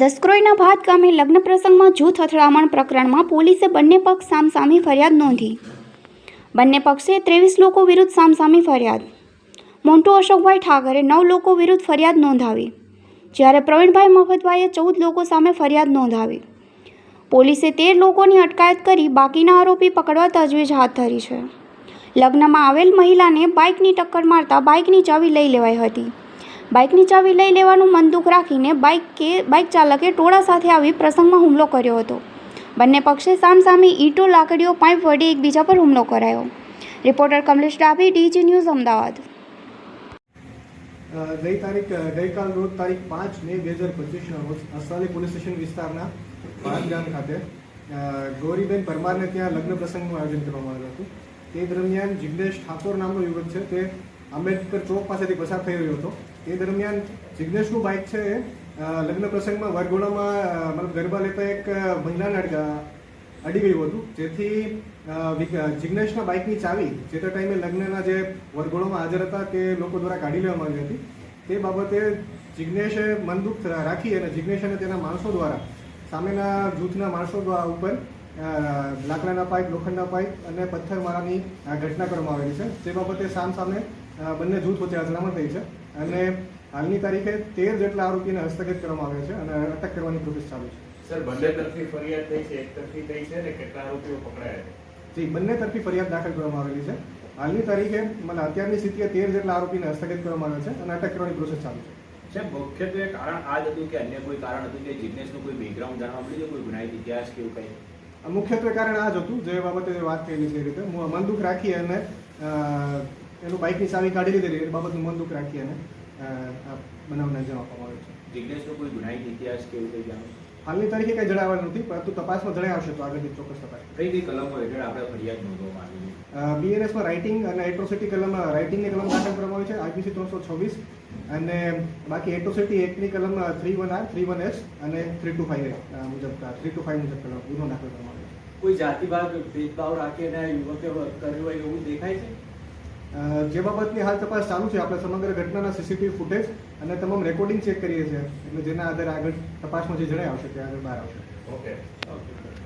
દસક્રોઈના ભાત ગામે લગ્ન પ્રસંગમાં જૂથ અથડામણ પ્રકરણમાં પોલીસે બંને પક્ષ સામસામી ફરિયાદ નોંધી. બંને પક્ષે ત્રેવીસ લોકો વિરુદ્ધ સામસામી ફરિયાદ. મોન્ટુ અશોકભાઈ ઠાકરે નવ લોકો વિરુદ્ધ ફરિયાદ નોંધાવી. જ્યારે પ્રવીણભાઈ મફતભાઈએ ચૌદ લોકો સામે ફરિયાદ નોંધાવી. પોલીસે તેર લોકોની અટકાયત કરી બાકીના આરોપી પકડવા તજવીજ હાથ ધરી છે. લગ્નમાં આવેલ મહિલાને બાઇકની ટક્કર મારતા બાઇકની ચાવી લઈ લેવાઈ હતી. બાઇકની ચાવી લઈ લેવાનું મંદુક રાખીને બાઇક કે બાઇક ચાલકે ટોળા સાથે આવી પ્રસંગમાં હુમલો કર્યો હતો. બંને પક્ષે સામસામે ઈંટો, લાકડીઓ, પાઇપ વડે એકબીજા પર હુમલો કરાયો. Reporter Kamlesh Dabhi, DG news Ahmedabad. ગઈ તારીખ ગઈકાલ રોજ તારીખ પાંચ મે બે હજાર પચીસના રોજ અસાલી પોલીસ સ્ટેશન વિસ્તારના ગામ ખાતે ગૌરીબેન પરમારને ત્યાં લગ્ન પ્રસંગનું આયોજન કરવામાં આવ્યું હતું. તે દરમિયાન જિગ્નેશ ઠાકોર નામનો યુવક છે. તે આંબેડકર ચોક પાસેથી પસાર થઈ રહ્યો હતો. તે દરમિયાન જિગ્નેશનું બાઇક છે લગ્ન પ્રસંગમાં વરઘોડામાં મતલબ ગરબા લેતા એક મહિલાને અડી ગયું હતું. જેથી જિજ્ઞેશના બાઇકની ચાવી, જે તે ટાઈમે લગ્નના જે વરઘોડામાં હાજર હતા તે લોકો દ્વારા કાઢી લેવામાં આવી હતી. તે બાબતે જિગ્નેશે મનદુખ રાખી અને જિગ્નેશ અને તેના માણસો દ્વારા, સામેના જૂથના માણસો દ્વારા ઉપર લાકડાના પાઇપ, લોખંડના પાઇપ અને પથ્થરમારાની ઘટના કરવામાં આવેલી છે. તે બાબતે સામ સામે બંને જૂથ વચ્ચે અથડામણ થઈ છે. અને હાલની તારીખે તેર જેટલા આરોપીને હસ્તગત કરવામાં આવ્યા છે અને અટક કરવાની પ્રોસેસ ચાલુ છે. સર બંને તરફી ફરિયાદ થઈ છે? એક તરફી થઈ છે ને કેટલા આરોપીઓ પકડાયા છે? જી બંને તરફી ફરિયાદ દાખલ કરવામાં આવેલી છે. હાલની તારીખે મને અત્યારની સ્થિતિએ તેર જેટલા આરોપીને હસ્તગત કરવામાં આવ્યા છે અને અટક કરવાની પ્રોસેસ ચાલુ છે. સાહેબ મુખ્યત્વે કારણ આ જ હતું કે અન્ય કોઈ કારણ હતું કે જિજ્ઞેશનું કોઈ બેકગ્રાઉન્ડ જાણવા મળ્યું છે? કોઈ ગુનાહિત ઇતિહાસ કે એવું કંઈ? મુખ્યત્વે કારણ આ જ હતું. જે બાબતે વાત કરેલી છે એ રીતે. હું મન દુઃખ રાખી અને એનું બાઇકની ચાવી કાઢી લીધેલી એ બાબતનું મનદુખ રાખી અને બનાવને અંજામ આપવામાં આવ્યો છે. જિજ્ઞેશનો કોઈ ગુનાહિત ઇતિહાસ કે એવું કંઈ હાલની તારીખે કંઈ જણાવવાનું નથી પરંતુ તપાસમાં જણાય આવશે તો આગળની ચોક્કસ તપાસ. કઈ કઈ કલમો હેઠળ આપણે ફરિયાદ નોંધવામાં આવી બીએનએસમાં રાઇટિંગ અને એટ્રોસિટી કલમ રાઇટિંગની કલમ દાખલ કરવામાં આવી છે આઈપીસી ત્રણસો છવ્વીસ અને બાકી એટ્રોસિટી એક્ટની કલમ three one R three one S અને થ્રી ટુ ફાઈવ મુજબ થ્રી ટુ ફાઈવ મુજબ કલમ ગુનો દાખલ કરવામાં આવ્યો છે. કોઈ જાતિભાગ ભેદભાવ રાખીને યુવકે કર્યું હોય એવું દેખાય છે? જે બાબતની હાલ તપાસ ચાલુ છે, આપણે સમગ્ર ઘટનાના સીસીટીવી ફૂટેજ અને તમામ રેકોર્ડિંગ ચેક કરીએ છીએ, એટલે જેના આધારે આગળ તપાસમાં જે જણાય, આવશે, તે આગળ બહાર આવશે. Okay okay